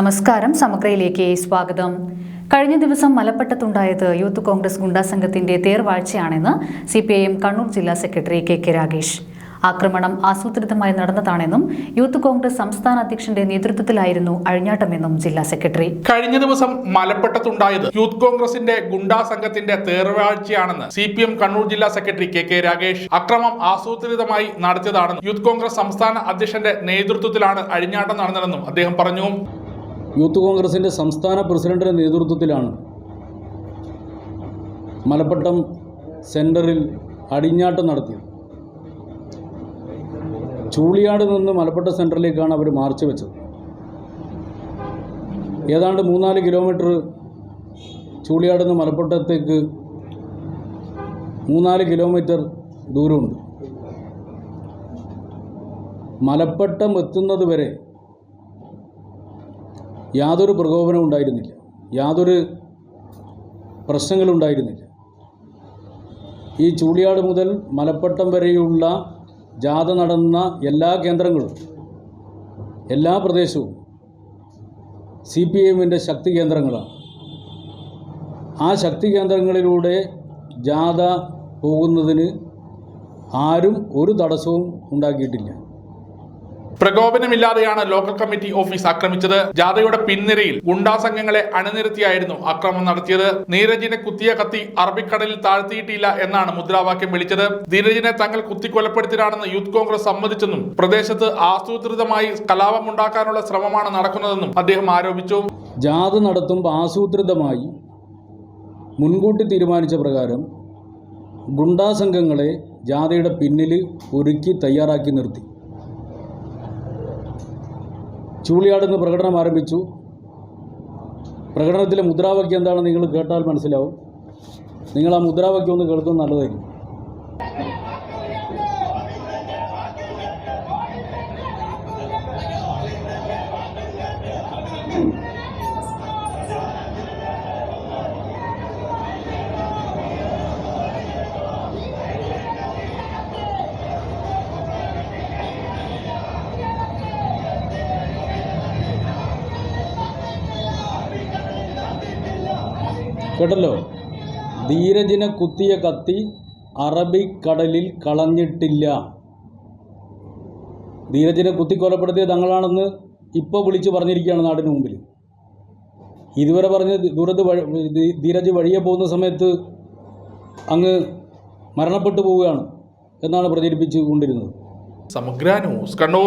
നമസ്കാരം സമഗ്രയിലേക്ക് സ്വാഗതം. കഴിഞ്ഞ ദിവസം മലപ്പട്ടത്തുണ്ടായത് യൂത്ത് കോൺഗ്രസ് ഗുണ്ടാ സംഘത്തിന്റെ തേർവാഴ്ചയാണെന്ന് C P I M Kannur ജില്ലാ സെക്രട്ടറി കെ കെ രാഗേഷ് ആക്രമണം ആസൂത്രിതമായി നടന്നതാണെന്നും യൂത്ത് കോൺഗ്രസ് സംസ്ഥാന അധ്യക്ഷന്റെ നേതൃത്വത്തിലായിരുന്നു അഴിഞ്ഞാട്ടമെന്നും ജില്ലാ സെക്രട്ടറി. കഴിഞ്ഞ ദിവസം മലപ്പട്ടത്തുണ്ടായത് യൂത്ത് കോൺഗ്രസിന്റെ ഗുണ്ടാ സംഘത്തിന്റെ തേർവാഴ്ചയാണെന്ന് സി പി എം കണ്ണൂർ ജില്ലാ സെക്രട്ടറി കെ കെ രാഗേഷ് അക്രമം ആസൂത്രിതമായി നടത്തിയതാണെന്നും യൂത്ത് കോൺഗ്രസ് സംസ്ഥാന അധ്യക്ഷന്റെ നേതൃത്വത്തിലാണ് അഴിഞ്ഞാട്ടം നടന്നതെന്നും അദ്ദേഹം പറഞ്ഞു. യൂത്ത് കോൺഗ്രസിന്റെ സംസ്ഥാന പ്രസിഡന്റിന്റെ നേതൃത്വത്തിലാണ് മലപ്പട്ടം സെന്ററിൽ അടിഞ്ഞാട്ടം നടത്തിയത്. ചൂളിയാട് നിന്ന് മലപ്പട്ടം സെന്ററിലേക്കാണ് അവർ മാർച്ച് വെച്ചത്. ഏതാണ്ട് മൂന്നാൽ കിലോമീറ്റർ ചൂളിയാട് നിന്ന് മലപ്പട്ടത്തേക്ക് മൂന്നാൽ കിലോമീറ്റർ ദൂരമുണ്ട്. മലപ്പട്ടം എത്തുന്നത് വരെ യാതൊരു പ്രകോപനവും ഉണ്ടായിരുന്നില്ല. യാതൊരു പ്രശ്നങ്ങളും ഉണ്ടായിരുന്നില്ല ഈ ചൂളിയാട് മുതൽ മലപ്പട്ടം വരെയുള്ള ജാഥ നടന്ന എല്ലാ കേന്ദ്രങ്ങളും എല്ലാ പ്രദേശവും സി പി എമ്മിന്റെ ശക്തി കേന്ദ്രങ്ങളാണ്. ആ ശക്തി കേന്ദ്രങ്ങളിലൂടെ ജാഥ പോകുന്നതിന് ആരും ഒരു തടസ്സവും ഉണ്ടാക്കിയിട്ടില്ല. പ്രകോപനമില്ലാതെയാണ് ലോക്കൽ കമ്മിറ്റി ഓഫീസ് ആക്രമിച്ചത്. ജാഥയുടെ പിൻനിരയിൽ ഗുണ്ടാ സംഘങ്ങളെ അണിനിരത്തിയായിരുന്നു ആക്രമണം നടത്തിയത്. നീരജിനെ കുത്തിയ കത്തി അറബിക്കടലിൽ താഴ്ത്തിയിട്ടില്ല എന്നാണ് മുദ്രാവാക്യം വിളിച്ചത്. നീരജിനെ തങ്ങൾ കുത്തിക്കൊലപ്പെടുത്തിയാണെന്ന് യൂത്ത് കോൺഗ്രസ് സമ്മതിച്ചെന്നും പ്രദേശത്ത് ആസൂത്രിതമായി കലാപമുണ്ടാക്കാനുള്ള ശ്രമമാണ് നടക്കുന്നതെന്നും അദ്ദേഹം ആരോപിച്ചു. ജാഥ നടത്തുമ്പോൾ ആസൂത്രിതമായി മുൻകൂട്ടി തീരുമാനിച്ച പ്രകാരം ഗുണ്ടാ സംഘങ്ങളെ ജാഥയുടെ പിന്നിൽ ഒരുക്കി തയ്യാറാക്കി നിർത്തി. ചൂളിയാടുന്ന് പ്രകടനം ആരംഭിച്ചു. പ്രകടനത്തിലെ മുദ്രാവാക്യം എന്താണെന്ന് നിങ്ങൾ കേട്ടാൽ മനസ്സിലാവും. നിങ്ങൾ ആ മുദ്രാവാക്യം ഒന്ന് കേൾക്കുന്നത് നല്ലതായിരിക്കും. കേട്ടല്ലോ? ധീരജിനെ കുത്തിയ കത്തി അറബിക്കടലിൽ കളഞ്ഞിട്ടില്ല. ധീരജിനെ കുത്തിക്കൊലപ്പെടുത്തിയ തങ്ങളാണെന്ന് ഇപ്പോൾ വിളിച്ചു പറഞ്ഞിരിക്കുകയാണ് നാടിന് മുമ്പിൽ. ഇതുവരെ പറഞ്ഞ് ദൂരത്ത് ധീരജ് വഴിയെ പോകുന്ന സമയത്ത് അങ്ങ് മരണപ്പെട്ടു പോവുകയാണ് എന്നാണ് പ്രചരിപ്പിച്ചു കൊണ്ടിരുന്നത്. സമഗ്ര ന്യൂസ് കണ്ണൂർ.